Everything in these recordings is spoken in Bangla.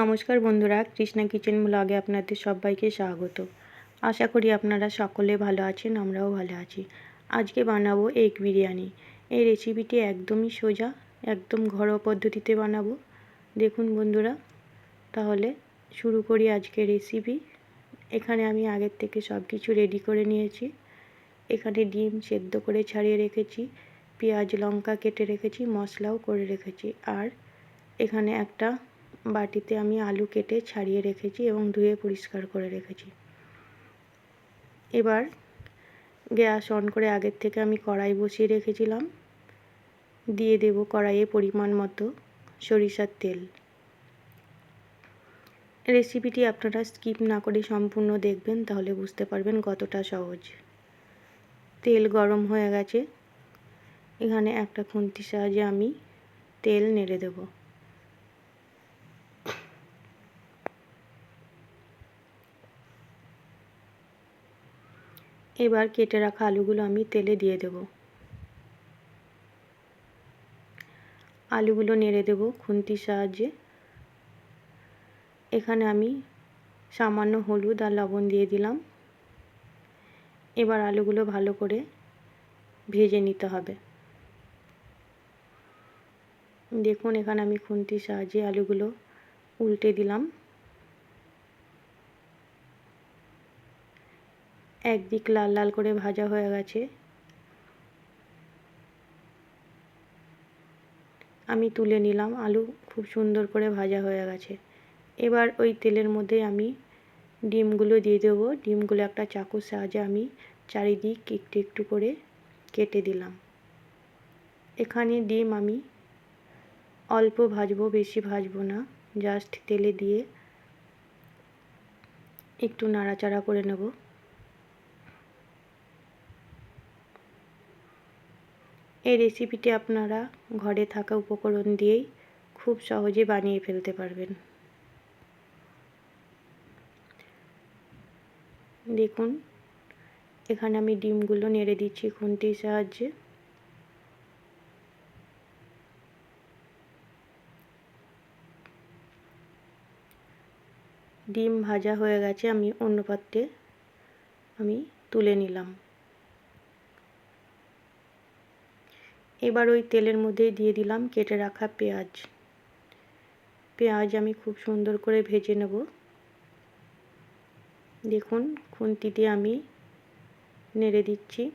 নমস্কার বন্ধুরা, কৃষ্ণা কিচেন ব্লগে আপনাদের সবাইকে স্বাগত। আশা করি আপনারা সকলে ভালো আছেন, আমরাও ভালো আছি। আজকে বানাবো এগ বিরিয়ানি। এই রেসিপিটি একদমই সোজা, একদম ঘরোয়া পদ্ধতিতে বানাবো। দেখুন বন্ধুরা, তাহলে শুরু করি আজকে রেসিপি এখানে আমি আগের থেকে সব কিছু রেডি করে নিয়েছি। এখানে ডিম সেদ্ধ করে ছাড়িয়ে রেখেছি, পেঁয়াজ, লঙ্কা কেটে রেখেছি, মশলাও করে রেখেছি। আর এখানে একটা বাটিতে আমি আলু কেটে ছাড়িয়ে রেখেছি এবং ধুয়ে পরিষ্কার করে রেখেছি। এবার গ্যাস অন করে আগের থেকে আমি কড়াই বসিয়ে রেখেছিলাম। দিয়ে দেব কড়াইয়ে পরিমাণ মতো সরিষার তেল। রেসিপিটি আপনারা স্কিপ না করে সম্পূর্ণ দেখবেন, তাহলে বুঝতে পারবেন কতটা সহজ। তেল গরম হয়ে গেছে। এখানে একটা খুন্তির সাহায্যে আমি তেল নেড়ে দেবো। এবার কেটে রাখা আলুগুলো আমি তেলে দিয়ে দেব। আলুগুলো নেড়ে দেব খুন্তির সাহায্যে। এখানে আমি সামান্য হলুদ আর লবণ দিয়ে দিলাম। এবার আলুগুলো ভালো করে ভেজে নিতে হবে। দেখুন এখানে আমি খুন্তির সাহায্যে আলুগুলো উল্টে দিলাম। একদিক লাল লাল করে ভাজা হয়ে গেছে। আমি তুলে নিলাম, আলু খুব সুন্দর করে ভাজা হয়ে গেছে। এবার ওই তেলের মধ্যে আমি ডিমগুলো দিয়ে দেবো। ডিমগুলো একটা চাকুর সাহায্যে আমি চারিদিক একটু একটু করে কেটে দিলাম। এখানে ডিম আমি অল্প ভাজবো, বেশি ভাজবো না। জাস্ট তেলে দিয়ে একটু নাড়াচাড়া করে নেব। এই রেসিপিটি আপনারা ঘরে থাকা উপকরণ দিয়েই খুব সহজে বানিয়ে ফেলতে পারবেন। দেখুন, এখানে আমি ডিমগুলো নেড়ে দিচ্ছি খুন্তির সাহায্যে। ডিম ভাজা হয়ে গেছে, আমি অন্য পাত্রে আমি তুলে নিলাম। এবার ওই তেলের মধ্যেই দিয়ে দিলাম কেটে রাখা পেঁয়াজ। পেঁয়াজ আমি খুব সুন্দর করে ভেজে নেব। দেখুন খুন্তি দিয়ে আমি নেড়ে দিচ্ছি।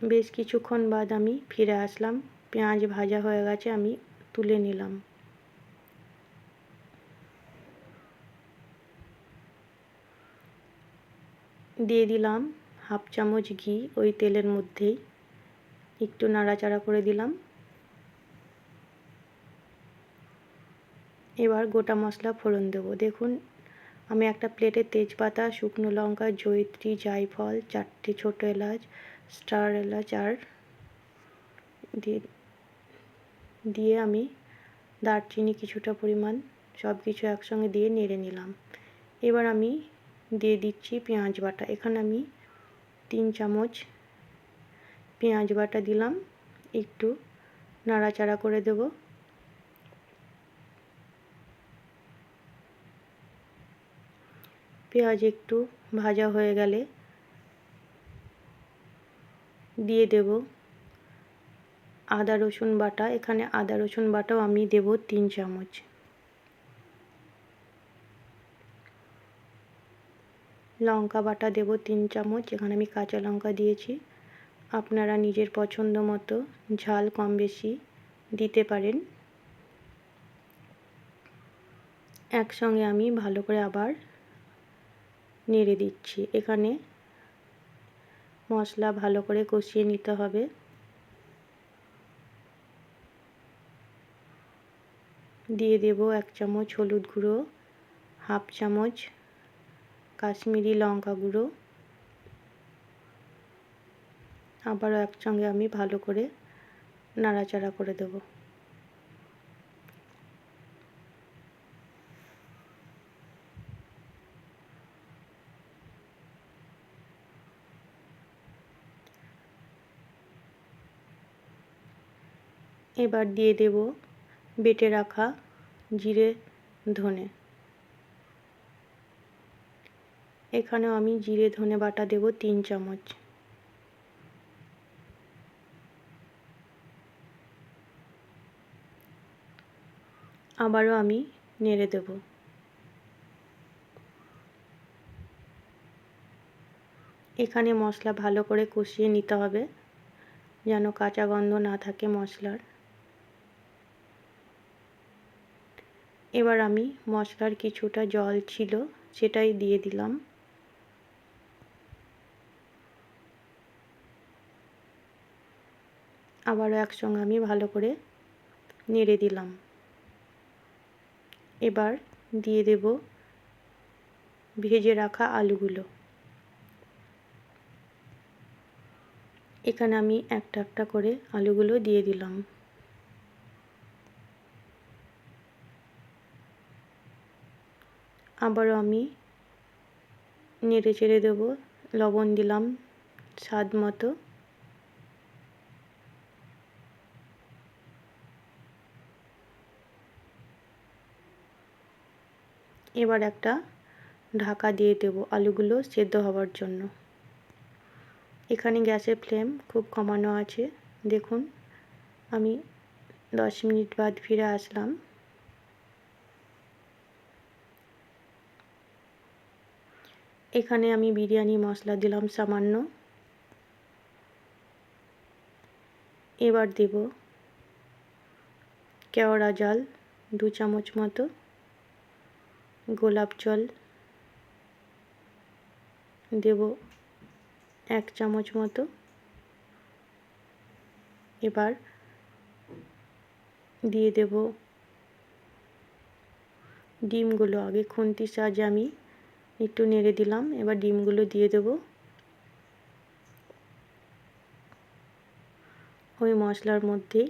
বেশ কিছুক্ষণ বাদ আমি ফিরে আসলাম। পেঁয়াজ ভাজা হয়ে গেছে, আমি তুলে নিলাম। দিয়ে দিলাম হাফ চামচ ঘি ওই তেলের মধ্যেই। একটু নাড়াচাড়া করে দিলাম। এবার গোটা মশলা ফোড়ন দেবো। দেখুন, আমি একটা প্লেটে তেজপাতা, শুকনো লঙ্কা, জয়িত্রী, জায়ফল, চারটে ছোটো এলাচ, স্টার এলাচ আর দিয়ে দিয়ে আমি দারচিনি কিছুটা পরিমাণ সব কিছু একসঙ্গে দিয়ে নেড়ে নিলাম। এবার আমি দিয়ে দিচ্ছি পেঁয়াজ বাটা। এখানে আমি তিন চামচ পেঁয়াজ বাটা দিলাম। একটু নাড়াচাড়া করে দেব। পেঁয়াজ একটু ভাজা হয়ে গেলে দিয়ে দেব আদা রসুন বাটা। এখানে আদা রসুন বাটাও আমি দেব তিন চামচ। লঙ্কা বাটা দেব তিন চামচ, এখানে আমি কাঁচা লঙ্কা দিয়েছি। আপনারা নিজের পছন্দ মতো ঝাল কম বেশি দিতে পারেন। একসঙ্গে আমি ভালো করে আবার নেড়ে দিচ্ছি। এখানে মশলা ভালো করে কষিয়ে নিতে হবে। দিয়ে দেব এক চামচ হলুদ গুঁড়ো, হাফ চামচ কাশ্মীরি লঙ্কা গুঁড়ো। আবারও একসঙ্গে আমি ভালো করে নাড়াচাড়া করে দেব। এবার দিয়ে দেব বেটে রাখা জিরে ধনে। এখানেও আমি জিরে, ধনে বাটা দেব তিন চামচ। আবারও আমি নেড়ে দেব। এখানে মশলা ভালো করে কষিয়ে নিতে হবে, যেন কাঁচা গন্ধ না থাকে মশলার। এবার আমি মশলার কিছুটা জল ছিল সেটাই দিয়ে দিলাম। আবারও একসঙ্গে আমি ভালো করে নেড়ে দিলাম। এবার দিয়ে দেব ভেজে রাখা আলুগুলো। এখানে আমি একটা একটা করে আলুগুলো দিয়ে দিলাম। আবারও আমি নেড়ে চেড়ে দেবো, লবণ দিলাম স্বাদ মতো। এবার একটা ঢাকা দিয়ে দেব আলুগুলো সেদ্ধ হওয়ার জন্য। এখানে গ্যাসের ফ্লেম খুব কমানো আছে। দেখুন, আমি দশ মিনিট বাদ ফিরে আসলাম। এখানে আমি বিরিয়ানি মশলা দিলাম সামান্য। এবার দেব কেওড়া জল দু চামচ মতো। গোলাপ জল দেব এক চামচ মতো। এবার দিয়ে দেব ডিমগুলো। আগে খুন্তির সাহায্যে আমি একটু নেড়ে দিলাম। এবার ডিমগুলো দিয়ে দেব। ওই মশলার মধ্যেই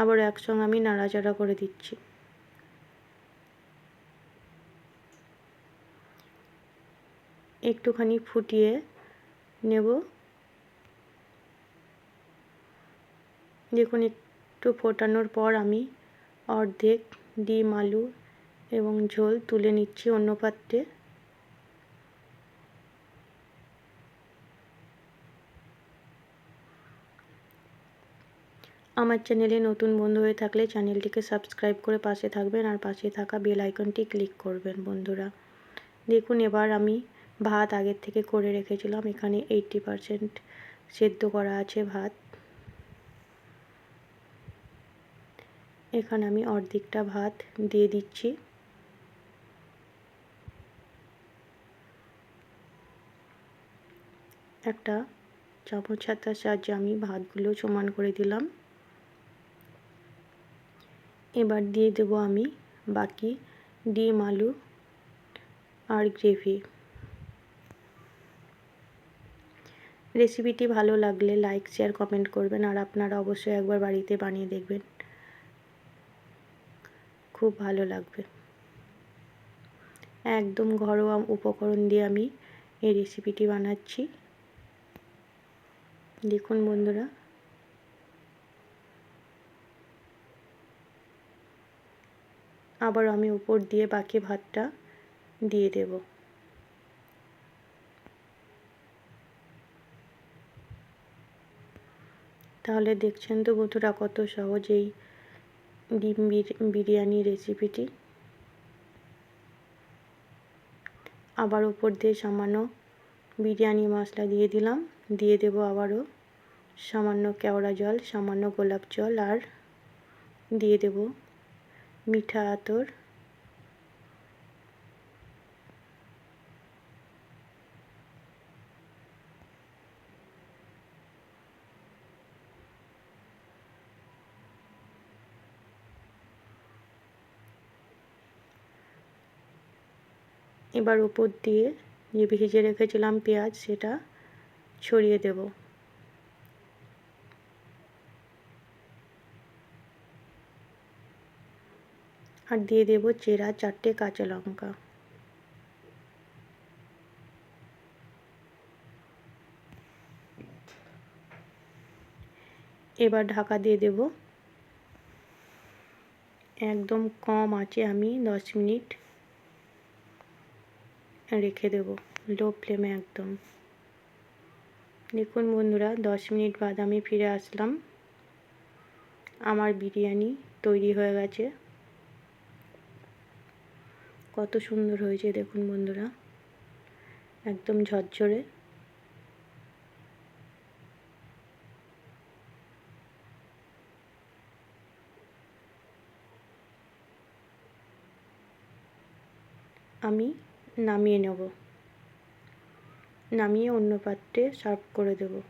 আবার একসঙ্গে আমি নাড়াচাড়া করে দিচ্ছি। একটুখানি ফুটিয়ে নেব। দেখুন, একটু ফোটানোর পর আমি অর্ধেক ডিম, আলু এবং ঝোল তুলে নিচ্ছি অন্য পাত্রে। আমার চ্যানেলে নতুন বন্ধু হয়ে থাকলে চ্যানেলটিকে সাবস্ক্রাইব করে পাশে থাকবেন আর পাশে থাকা বেল আইকনটি ক্লিক করবেন, বন্ধুরা। দেখুন, এবার আমি ভাত আগের থেকে করে রেখেছিলাম। এখানে এইটটি পারসেন্ট সেদ্ধ করা আছে ভাত। এখানে আমি অর্ধেকটা ভাত দিয়ে দিচ্ছি। একটা চামচ হাতার সাহায্যে আমি ভাতগুলো সমান করে দিলাম। এবার দিয়ে দেবো আমি বাকি ডিম, আলু আর গ্রেভি। রেসিপিটি ভালো লাগলে লাইক, শেয়ার, কমেন্ট করবেন আর আপনারা অবশ্যই একবার বাড়িতে বানিয়ে দেখবেন। খুব ভালো লাগবে। একদম ঘরোয়া উপকরণ দিয়ে আমি এই রেসিপিটি বানাচ্ছি। দেখুন বন্ধুরা আবার আমি উপর দিয়ে বাকি ভাতটা দিয়ে দেব। তাহলে দেখছেন তো বন্ধুরা কত সহজেই ডিম বিরিয়ানি রেসিপিটি আবার উপর দিয়ে সামান্য বিরিয়ানি মশলা দিয়ে দিলাম। দিয়ে দেব আবারও সামান্য কেওড়া জল, সামান্য গোলাপ জল আর দিয়ে দেব মিঠা আতর। এবার উপর দিয়ে যে ভেজে রেখেছিলাম পেঁয়াজ সেটা ছড়িয়ে দেব। আর দিয়ে দেব চেরা চারটে কাঁচা লঙ্কা। এবার ঢাকা দিয়ে দেব। একদম কম আছে আমি দশ মিনিট রেখে দেব, লো ফ্লেমে একদম। দেখুন বন্ধুরা, দশ মিনিট বাদ আমি ফিরে আসলাম। আমার বিরিয়ানি তৈরি হয়ে গেছে। কত সুন্দর হয়েছে, দেখুন বন্ধুরা। একদম ঝরঝরে। আমি নামিয়ে নেব। নামিয়ে অন্য পাত্রে সার্ভ করে দেব।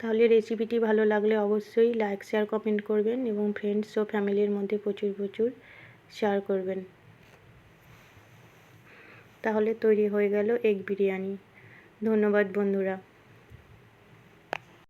তাহলে রেসিপিটি ভালো লাগলে অবশ্যই লাইক শেয়ার কমেন্ট করবেন এবং ফ্রেন্ডস ও ফ্যামিলির মধ্যে প্রচুর প্রচুর শেয়ার করবেন। তাহলে তৈরি হয়ে গেল এগ বিরিয়ানি। ধন্যবাদ বন্ধুরা।